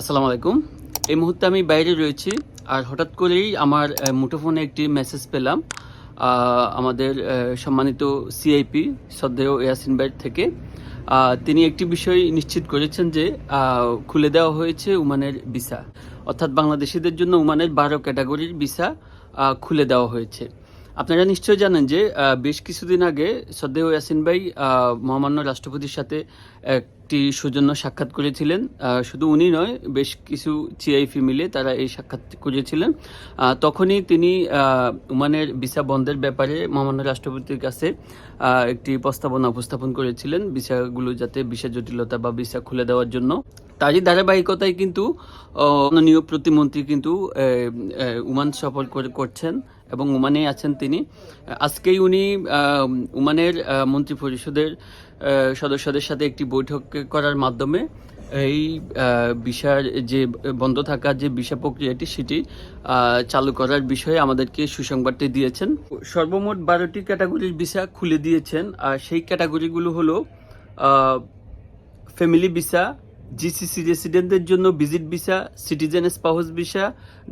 আসসালামু আলাইকুম। এই মুহূর্তে আমি বাইরে রয়েছি আর হঠাৎ করেই আমার মুঠোফোনে একটি মেসেজ পেলাম আমাদের সম্মানিত সিআইপি শ্রদ্ধেয় ইয়াসিন ভাইয়ের থেকে। তিনি একটি বিষয় নিশ্চিত করেছেন যে খুলে দেওয়া হয়েছে উমানের ভিসা। অর্থাৎ বাংলাদেশিদের জন্য উমানের বারো ক্যাটাগরির ভিসা খুলে দেওয়া হয়েছে। আপনারা নিশ্চয়ই জানেন যে বেশ কিছুদিন আগে শ্রদ্ধেয় ইয়াসিন ভাই মহামান্য রাষ্ট্রপতির সাথে একটি সৌজন্য সাক্ষাৎ করেছিলেন। শুধু উনি নয় বেশ কিছু চিআইফি মিলে তারা এই সাক্ষাৎ করেছিলেন। তখনই তিনি আহ, ওমানের ভিসা বন্ধের ব্যাপারে মহামান্য রাষ্ট্রপতির কাছে একটি প্রস্তাবনা উপস্থাপন করেছিলেন ভিসাগুলো যাতে ভিসা জটিলতা বা ভিসা খুলে দেওয়ার জন্য। তারই ধারাবাহিকতায় কিন্তু মাননীয় প্রতিমন্ত্রী কিন্তু উমান সফর করে করছেন। এবং ওমানে আছেন তিনি। আজকেই উনি ওমানের মন্ত্রী পরিষদের সদস্যদের সাথে একটি বৈঠক করার মাধ্যমে এই ভিসার যে, বন্ধ থাকা যে ভিসা প্রক্রিয়াটি সেটি চালু করার বিষয়ে আমাদেরকে সুসংবাদটি দিয়েছেন। সর্বমোট বারোটি ক্যাটাগরির ভিসা খুলে দিয়েছেন, আর সেই ক্যাটাগরিগুলো হলো ফ্যামিলি ভিসা, জিসিসি রেসিডেন্টদের জন্য visit visa, citizen spouse visa,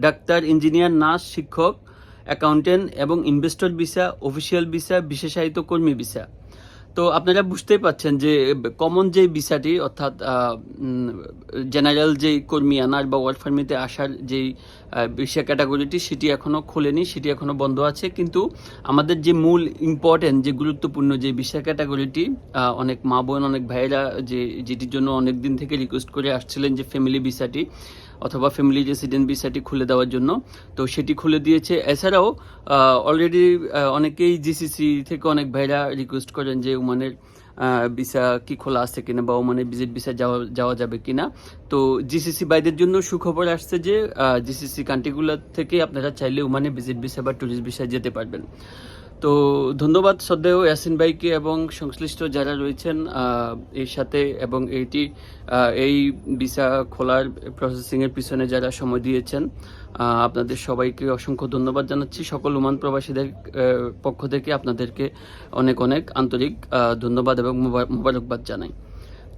doctor, engineer, nurse, শিক্ষক অ্যাকাউন্টেন্ট এবং ইনভেস্টর ভিসা অফিসিয়াল ভিসা বিশেষায়িত কর্মী ভিসা তো আপনারা বুঝতেই পাচ্ছেন যে কমন যে ভিসাটি অর্থাৎ জেনারেল যে কর্মী আনার বা ওয়ার্ক ফার্মিতে আসার যেই ভিসা ক্যাটাগরিটি সেটি এখনও খোলেনি, সেটি এখনও বন্ধ আছে। কিন্তু আমাদের যে মূল ইম্পর্টেন্ট যে গুরুত্বপূর্ণ যে ভিসা ক্যাটাগরিটি অনেক মা বোন, অনেক ভাইয়েরা যে, যেটির জন্য অনেক দিন থেকে রিকোয়েস্ট করে আসছিলেন যে ফ্যামিলি ভিসাটি অথবা ফ্যামিলি রেসিডেন্ট ভিসাটি খুলে দেওয়ার জন্য। তো সেটি খুলে দিয়েছে। এছাড়াও অলরেডি অনেকেই জিসিসি থেকে অনেক ভাইরা রিকোয়েস্ট করেন যে ওমানের ভিসা কি খোলা আছে কিনা বা ওমানের ভিজিট ভিসা যাওয়া যাওয়া যাবে কিনা। তো জিসিসি বাইদের জন্য সুখবর আসছে যে জিসিসি কান্ট্রিগুলো থেকে আপনারা চাইলে ওমানে ভিজিট ভিসা বা ট্যুরিস্ট ভিসা যেতে পারবেন। তো ধন্যবাদ শ্রদ্ধেয় ইয়াসিন ভাইকে এবং সংশ্লিষ্ট যারা রয়েছেন এর সাথে এবং এইটি এই ভিসা খোলার প্রসেসিং এর পিছনে যারা সময় দিয়েছেন আপনাদের সবাইকে অসংখ্য ধন্যবাদ জানাচ্ছি। সকল ওমান প্রবাসীদের পক্ষ থেকে আপনাদেরকে অনেক অনেক আন্তরিক ধন্যবাদ এবং মোবা- মোবারকবাদ জানাই।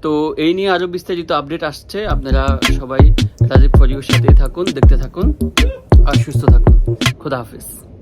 তো এই নিয়ে আরও বিস্তারিত আপডেট আসছে। আপনারা সবাই রাজীব ফরিউর সাথেই থাকুন, দেখতে থাকুন আর সুস্থ থাকুন। খুদা হাফিজ।